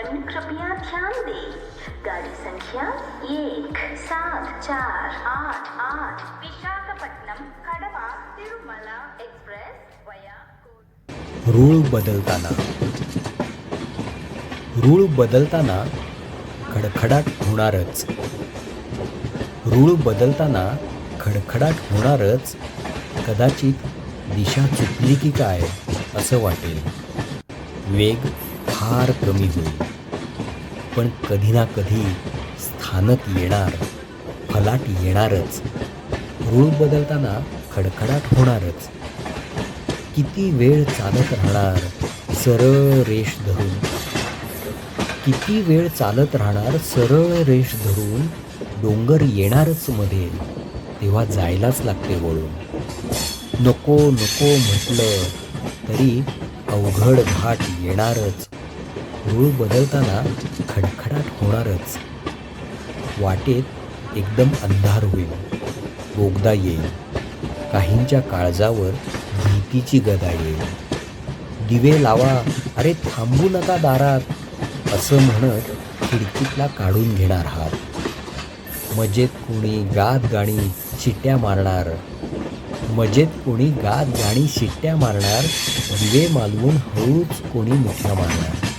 कारण कृपया ध्यान दें। गाड़ी संख्या एक सात चार आठ आठ। विशाखापट्टनम कड़वा तिरुमला एक्सप्रेस वया रूळ बदलताना। रूळ बदलताना खडखडाट होणारच। रूळ बदलताना खडखडाट होणारच कदाचित दिशा चुकली की काय असं वाटेल. वेग फार कमी होईल. पण कधी ना कधी स्थानक येणार फलाट येणारच. रूप बदलताना खडखडाट होणारच. किती वेळ चालत राहणार सरळ रेष धरून? किती वेळ चालत राहणार सरळ रेष धरून? डोंगर येणारच मध्ये तेव्हा जायलाच लागते वळून. नको नको म्हटलं तरी अवघड घाट येणारच. रूळ बदलताना खडखडाट होणारच. वाटेत एकदम अंधार होईल. बोगदा येईल. काहींच्या काळजावर भीतीची गदा येईल. दिवे लावा अरे थांबू नका दारात असं म्हणत खिडकीतला काढून घेणार हात. मजेत कोणी गात गाणी शिट्ट्या मारणार. मजेत कोणी गात गाणी शिट्ट्या मारणार. दिवे मालवून हळूच कोणी मिठ्या मारणार.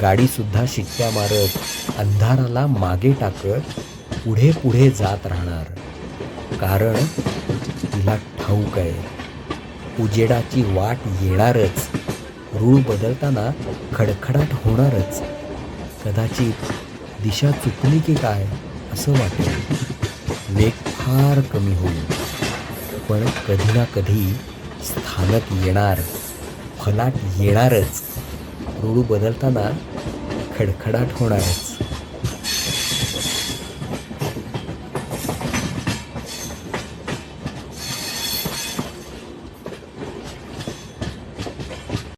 गाडीसुद्धा शिट्ट्या मारत अंधाराला मागे टाकत पुढे पुढे जात राहणार. कारण तिला ठाऊक आहे. उजेडाची वाट येणारच. रूळ बदलताना खडखडाट होणारच. कदाचित दिशा चुकली की काय असं वाटेल. वेग फार कमी होईल. पण कधी ना कधी स्थानक येणार फलाट येणारच. रूळ बदलताना खडखडाट होणारच